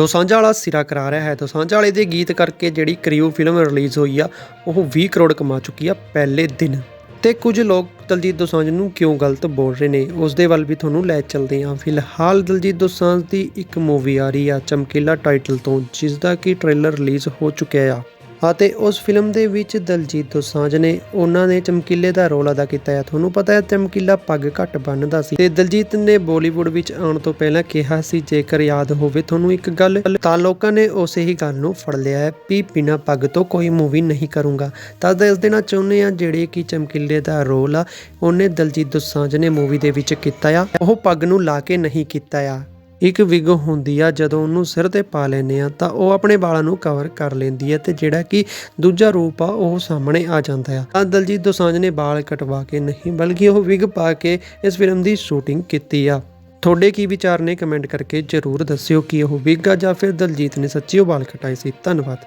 ਦੋਸਾਂਝਾ ਵਾਲਾ ਸਿਰਾ ਕਰਾ ਰਿਹਾ ਹੈ। ਦੋਸਾਂਝਾ ਵਾਲੇ ਦੇ ਗੀਤ ਕਰਕੇ ਜਿਹੜੀ ਕਰਿਊ ਫਿਲਮ ਰਿਲੀਜ਼ ਹੋਈ ਆ, ਉਹ 20 ਕਰੋੜ ਕਮਾ ਚੁੱਕੀ ਆ ਪਹਿਲੇ ਦਿਨ। ਤੇ ਕੁਝ ਲੋਕ ਦਲਜੀਤ ਦੋਸਾਂਝ ਨੂੰ ਕਿਉਂ ਗਲਤ ਬੋਲ ਰਹੇ ਨੇ, ਉਸ ਦੇ ਵੱਲ ਵੀ ਤੁਹਾਨੂੰ ਲੈ ਚੱਲਦੇ ਹਾਂ। ਫਿਲਹਾਲ ਦਲਜੀਤ ਦੋਸਾਂਝ ਦੀ ਇੱਕ ਮੂਵੀ ਆ ਰਹੀ ਆ ਚਮਕੀਲਾ ਟਾਈਟਲ ਤੋਂ ਜਿਸ ਦਾ ਕਿ ਟ੍ਰੇਲਰ ਰਿਲੀਜ਼ ਹੋ ਚੁੱਕਿਆ ਆ। ਅਤੇ ਉਸ ਫਿਲਮ ਦੇ ਵਿੱਚ ਦਲਜੀਤ ਦੋਸਾਂਝ ਨੇ ਉਹਨਾਂ ਨੇ ਚਮਕੀਲੇ ਦਾ ਰੋਲ ਅਦਾ ਕੀਤਾ ਹੈ। ਤੁਹਾਨੂੰ ਪਤਾ ਹੈ, ਚਮਕੀਲਾ ਪੱਗ ਘੱਟ ਬੰਨਦਾ ਸੀ। ਤੇ ਦਲਜੀਤ ਨੇ ਬਾਲੀਵੁੱਡ ਵਿੱਚ ਆਉਣ ਤੋਂ ਪਹਿਲਾਂ ਕਿਹਾ ਸੀ, ਜੇਕਰ ਯਾਦ ਹੋਵੇ, ਤੁਹਾਨੂੰ ਇੱਕ ਗੱਲ ਤਾਂ ਲੋਕਾਂ ਨੇ ਉਸੇ ਹੀ ਗੱਲ ਨੂੰ ਫੜ ਲਿਆ ਹੈ ਵੀ ਬਿਨਾਂ ਪੱਗ ਤੋਂ ਕੋਈ ਮੂਵੀ ਨਹੀਂ ਕਰੂੰਗਾ। ਤਾਂ ਦੱਸ ਦੇਣਾ ਚਾਹੁੰਦੇ ਆ ਜਿਹੜੇ ਕਿ ਚਮਕੀਲੇ ਦਾ ਰੋਲ ਆ ਉਹਨੇ ਦਲਜੀਤ ਦੋਸਾਂਝ ਨੇ ਮੂਵੀ ਦੇ ਵਿੱਚ ਕੀਤਾ ਆ, ਉਹ ਪੱਗ ਨੂੰ ਲਾ ਕੇ ਨਹੀਂ ਕੀਤਾ ਆ। ਇੱਕ ਵਿਗ ਹੁੰਦੀ ਆ, ਜਦੋਂ ਉਹਨੂੰ ਸਿਰ ਤੇ ਪਾ ਲੈਨੇ ਆ, ਤਾਂ ਉਹ ਆਪਣੇ ਵਾਲਾਂ ਨੂੰ ਕਵਰ ਕਰ ਲੈਂਦੀ ਹੈ ਤੇ ਜਿਹੜਾ ਕਿ ਦੂਜਾ ਰੂਪ ਆ, ਉਹ ਸਾਹਮਣੇ ਆ ਜਾਂਦਾ ਆ। ਤਾਂ ਦਲਜੀਤ ਦੋਸਾਂਝ ਨੇ ਵਾਲ ਕਟਵਾ ਕੇ ਨਹੀਂ, ਬਲਕਿ ਉਹ ਵਿਗ ਪਾ ਕੇ ਇਸ ਫਿਲਮ ਦੀ ਸ਼ੂਟਿੰਗ ਕੀਤੀ ਆ। ਤੁਹਾਡੇ ਕੀ ਵਿਚਾਰ ਨੇ ਕਮੈਂਟ ਕਰਕੇ ਜਰੂਰ ਦੱਸਿਓ ਕਿ ਉਹ ਵਿਗ ਆ ਜਾਂ ਫਿਰ ਦਲਜੀਤ ਨੇ ਸੱਚੀ ਉਹ ਵਾਲ ਕਟਾਏ ਸੀ। ਧੰਨਵਾਦ।